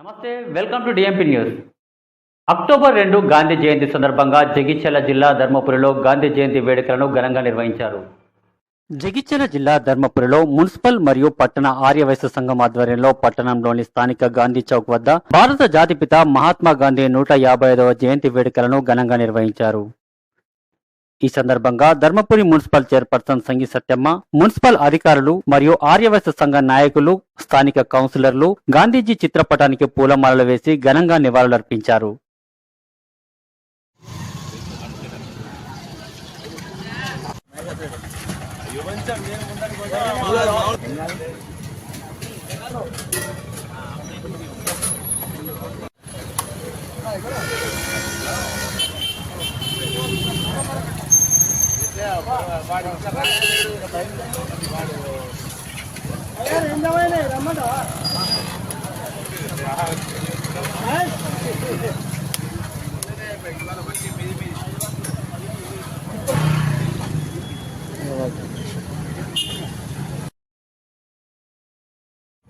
నమస్తే welcome to DMP news October రెండు గాంధీ జయంతి సందర్భంగా జగిత్యాల జిల్లా ధర్మపురిలో గాంధీ జయంతి వేడుకలను ఘనంగా నిర్వహించారు. జగిత్యాల జిల్లా ధర్మపురిలో మున్సిపల్ మరియు పట్టణ ఆర్యవైశ్య సంఘం ఆధ్వర్యంలో పట్టణంలోని స్థానిక గాంధీ చౌక్ వద్ద భారత జాతిపిత మహాత్మా గాంధీ నూట యాభై ఐదవ జయంతి వేడుకలను ఘనంగా నిర్వహించారు. ఈ సందర్భంగా Dharmapuri municipal chairperson Sangi Satyamma municipal అధికారులు మరియు ఆర్యవైశ్య సంఘ నాయకులు స్థానిక కౌన్సిలర్లు గాంధీజీ చిత్రపటానికి పూలమాలలు వేసి ఘనంగా నివాళులర్పించారు.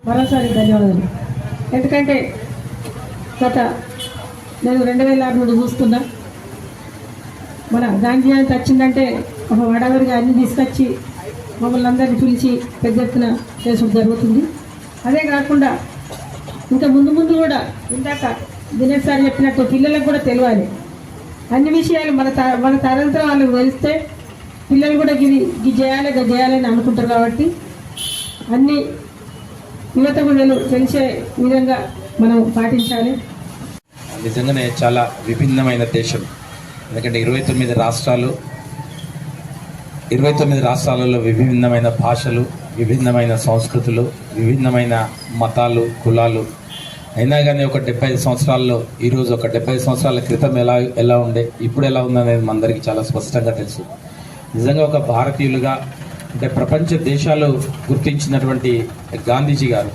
మరోసారి ధన్యవాదాలు. ఎందుకంటే గత నేను రెండు వేల ఆరు నుండి చూస్తున్నా మన గాంధీ జయంతి వచ్చిందంటే ఒక వడవరిగా అన్ని తీసుకొచ్చి మమ్మల్ని అందరినీ పిలిచి పెద్ద ఎత్తున చేసుడు జరుగుతుంది. అదే కాకుండా ఇంకా ముందు ముందు కూడా ఇందాక దినేష్ సార్ చెప్పినట్టు పిల్లలకు కూడా తెలియాలి. అన్ని విషయాలు మన త మన తరంతో వాళ్ళకి తెలిస్తే పిల్లలు కూడా ఇది ఇది చేయాలి ఇది చేయాలని అని అనుకుంటారు కాబట్టి అన్ని యువత నేను తెలిసే విధంగా మనం పాటించాలి. నిజంగానే చాలా విభిన్నమైన దేశం. ఎందుకంటే ఇరవై తొమ్మిది రాష్ట్రాలు ఇరవై తొమ్మిది రాష్ట్రాలలో విభిన్నమైన భాషలు విభిన్నమైన సంస్కృతులు విభిన్నమైన మతాలు కులాలు. అయినా కానీ ఒక డెబ్బై సంవత్సరాల్లో ఈరోజు ఒక డెబ్బై సంవత్సరాల క్రితం ఎలా ఎలా ఉండే ఇప్పుడు ఎలా ఉందనేది మనందరికీ చాలా స్పష్టంగా తెలుసు. నిజంగా ఒక భారతీయులుగా అంటే ప్రపంచ దేశాలు గుర్తించినటువంటి గాంధీజీ గారు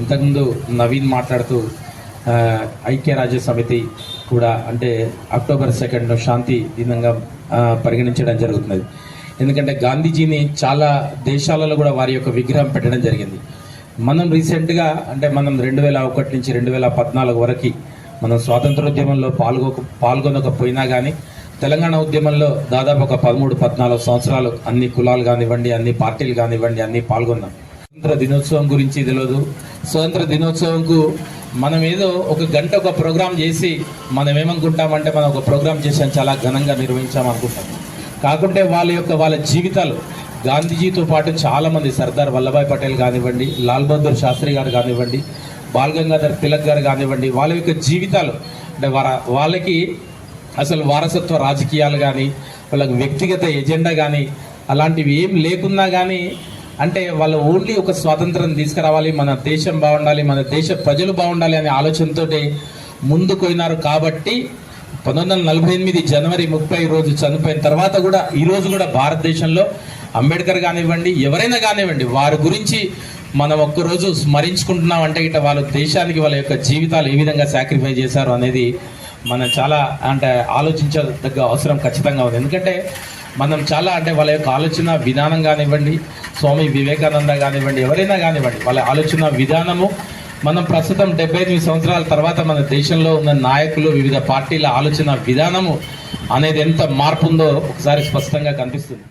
ఇంతకుముందు నవీన్ మాట్లాడుతూ ఐక్యరాజ్య సమితి కూడా అంటే అక్టోబర్ సెకండ్ను శాంతి దినంగా పరిగణించడం జరుగుతున్నది. ఎందుకంటే గాంధీజీని చాలా దేశాలలో కూడా వారి యొక్క విగ్రహం పెట్టడం జరిగింది. మనం రీసెంట్గా అంటే మనం రెండు వేల ఒకటి నుంచి రెండు వేల పద్నాలుగు వరకు మనం స్వాతంత్రోద్యమంలో పాల్గొ పాల్గొనకపోయినా కానీ తెలంగాణ ఉద్యమంలో దాదాపు ఒక పదమూడు పద్నాలుగు సంవత్సరాలు అన్ని కులాలు కానివ్వండి అన్ని పార్టీలు కానివ్వండి అన్ని పాల్గొన్నాం. స్వతంత్ర దినోత్సవం గురించి తెలియదు స్వతంత్ర దినోత్సవంకు మనం ఏదో ఒక గంట ఒక ప్రోగ్రాం చేసి మనం ఏమనుకుంటామంటే మనం ఒక ప్రోగ్రాం చేసాం చాలా ఘనంగా నిర్వహించాం అనుకుంటాం. కాకుంటే వాళ్ళ యొక్క వాళ్ళ జీవితాలు. గాంధీజీతో పాటు చాలామంది సర్దార్ వల్లభాయ్ పటేల్ కానివ్వండి లాల్ బహదూర్ శాస్త్రి గారు కానివ్వండి బాల్ గంగాధర్ తిలక్ గారు కానివ్వండి వాళ్ళ యొక్క జీవితాలు. అంటే వాళ్ళకి అసలు వారసత్వ రాజకీయాలు కానీ వాళ్ళకి వ్యక్తిగత ఎజెండా కానీ అలాంటివి ఏం లేకున్నా కానీ అంటే వాళ్ళు ఓన్లీ ఒక స్వాతంత్రం తీసుకురావాలి మన దేశం బాగుండాలి మన దేశ ప్రజలు బాగుండాలి అనే ఆలోచనతోటి ముందుకు పోయినారు కాబట్టి పంతొమ్మిది వందల నలభై ఎనిమిది జనవరి ముప్పై రోజు చనిపోయిన తర్వాత కూడా ఈ రోజు కూడా భారతదేశంలో అంబేద్కర్ కానివ్వండి ఎవరైనా కానివ్వండి వారి గురించి మనం ఒక్కరోజు స్మరించుకుంటున్నాం అంటే ఇట వాళ్ళ దేశానికి వాళ్ళ యొక్క జీవితాలు ఏ విధంగా సాక్రిఫై చేశారు అనేది మనం చాలా అంటే ఆలోచించదగ్గ అవసరం ఖచ్చితంగా ఉంది. ఎందుకంటే మనం చాలా అంటే వాళ్ళ యొక్క ఆలోచన విధానం కానివ్వండి స్వామి వివేకానంద కానివ్వండి ఎవరైనా కానివ్వండి వాళ్ళ ఆలోచన విధానము మనం ప్రస్తుతం డెబ్బై ఎనిమిది సంవత్సరాల తర్వాత మన దేశంలో ఉన్న నాయకులు వివిధ పార్టీల ఆలోచన విధానము అనేది ఎంత మార్పు ఉందో ఒకసారి స్పష్టంగా కనిపిస్తుంది.